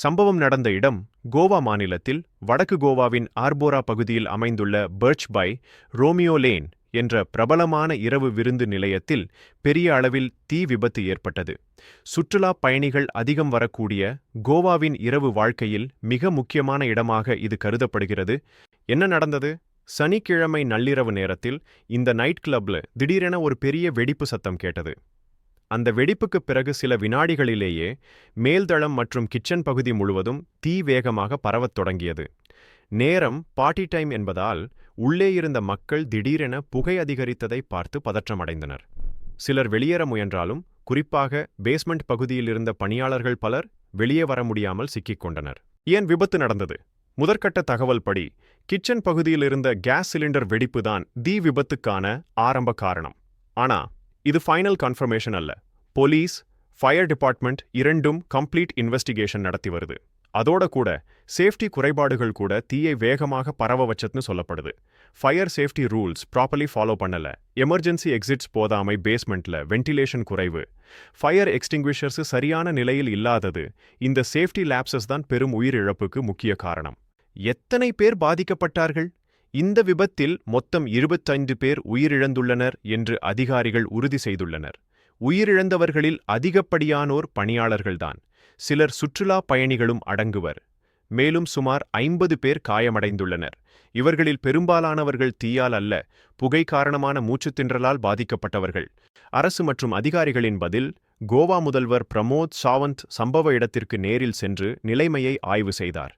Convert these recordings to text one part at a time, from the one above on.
சம்பவம் நடந்த இடம் கோவா மாநிலத்தில் வடக்கு கோவாவின் ஆர்போரா பகுதியில் அமைந்துள்ள பர்ச் பை ரோமியோ லேன் என்ற பிரபலமான இரவு விருந்து நிலையத்தில் பெரிய அளவில் தீ விபத்து ஏற்பட்டது. சுற்றுலா பயணிகள் அதிகம் வரக்கூடிய கோவாவின் இரவு வாழ்க்கையில் மிக முக்கியமான இடமாக இது கருதப்படுகிறது. என்ன நடந்தது? சனிக்கிழமை நள்ளிரவு நேரத்தில் இந்த நைட் கிளப்ல திடீரென ஒரு பெரிய வெடிப்பு சத்தம் கேட்டது. அந்த வெடிப்புக்குப் பிறகு சில வினாடிகளிலேயே மேல்தளம் மற்றும் கிச்சன் பகுதி முழுவதும் தீ வேகமாக பரவத் தொடங்கியது. நேரம் பார்ட்டி டைம் என்பதால் உள்ளே இருந்த மக்கள் திடீரென புகை அதிகரித்ததை பார்த்து பதற்றமடைந்தனர். சிலர் வெளியேற முயன்றாலும் குறிப்பாக பேஸ்மெண்ட் பகுதியில் இருந்த பணியாளர்கள் பலர் வெளியே வர முடியாமல் சிக்கிக் கொண்டனர். ஏன் விபத்து நடந்தது? முதற்கட்ட தகவல் படி கிச்சன் பகுதியில் இருந்த கேஸ் சிலிண்டர் வெடிப்புதான் தீ விபத்துக்கான ஆரம்ப காரணம். ஆனா இது ஃபைனல் கன்ஃபர்மேஷன் அல்ல. போலீஸ் ஃபயர் டிபார்ட்மெண்ட் இரண்டும் கம்ப்ளீட் இன்வெஸ்டிகேஷன் நடத்தி வருது. அதோட கூட சேஃப்டி குறைபாடுகள் கூட தீயை வேகமாக பரவ வச்சதுன்னு சொல்லப்படுது. Fire safety rules properly follow பண்ணல. எமர்ஜென்சி எக்ஸிட்ஸ் போதாமை பேஸ்மெண்ட்ல வென்டிலேஷன் குறைவு. ஃபயர் எக்ஸ்டிங்விஷர்ஸ் சரியான நிலையில் இல்லாதது இந்த சேஃப்டி லேப்சஸ் தான் பெரும் உயிரிழப்புக்கு முக்கிய காரணம். எத்தனை பேர் பாதிக்கப்பட்டார்கள்? இந்த விபத்தில் மொத்தம் இருபத்தைந்து பேர் உயிரிழந்துள்ளனர் என்று அதிகாரிகள் உறுதி செய்துள்ளனர். உயிரிழந்தவர்களில் அதிகப்படியானோர் பணியாளர்கள்தான். சிலர் சுற்றுலா பயணிகளும் அடங்குவர். மேலும் சுமார் ஐம்பது பேர் காயமடைந்துள்ளனர். இவர்களில் பெரும்பாலானவர்கள் தீயால் அல்ல புகை காரணமான மூச்சுத்தின்றலால் பாதிக்கப்பட்டவர்கள். அரசு மற்றும் அதிகாரிகளின் பதில் கோவா முதல்வர் பிரமோத் சாவந்த் சம்பவ இடத்திற்கு நேரில் சென்று நிலைமையை ஆய்வு செய்தார்.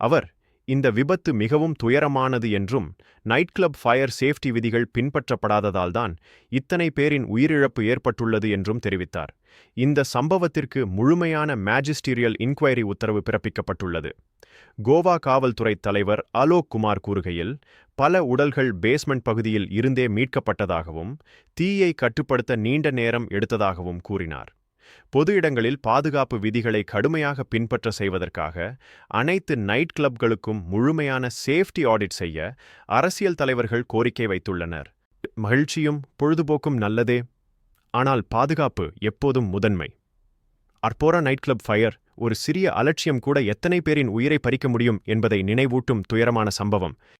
அவர் இந்த விபத்து மிகவும் துயரமானது என்றும் நைட் கிளப் ஃபயர் சேஃப்டி விதிகள் பின்பற்றப்படாததால்தான் இத்தனை பேரின் உயிரிழப்பு ஏற்பட்டுள்ளது என்றும் தெரிவித்தார். இந்த சம்பவத்திற்கு முழுமையான மேஜிஸ்டீரியல் இன்குவைரி உத்தரவு பிறப்பிக்கப்பட்டுள்ளது. கோவா காவல்துறை தலைவர் அலோக் குமார் கூறுகையில் பல உடல்கள் பேஸ்மெண்ட் பகுதியில் இருந்தே மீட்கப்பட்டதாகவும் தீயை கட்டுப்படுத்த நீண்ட நேரம் எடுத்ததாகவும் கூறினார். பொது இடங்களில் பாதுகாப்பு விதிகளை கடுமையாக பின்பற்ற செய்வதற்காக அனைத்து நைட் கிளப்களுக்கும் முழுமையான சேஃப்டி ஆடிட் செய்ய அரசியல் தலைவர்கள் கோரிக்கை வைத்துள்ளனர். மகிழ்ச்சியும் பொழுதுபோக்கும் நல்லதே. ஆனால் பாதுகாப்பு எப்போதும் முதன்மை. அர்போரா நைட் கிளப் ஃபயர் ஒரு சிறிய அலட்சியம் கூட எத்தனை பேரின் உயிரை பறிக்க முடியும் என்பதை நினைவூட்டும் துயரமான சம்பவம்.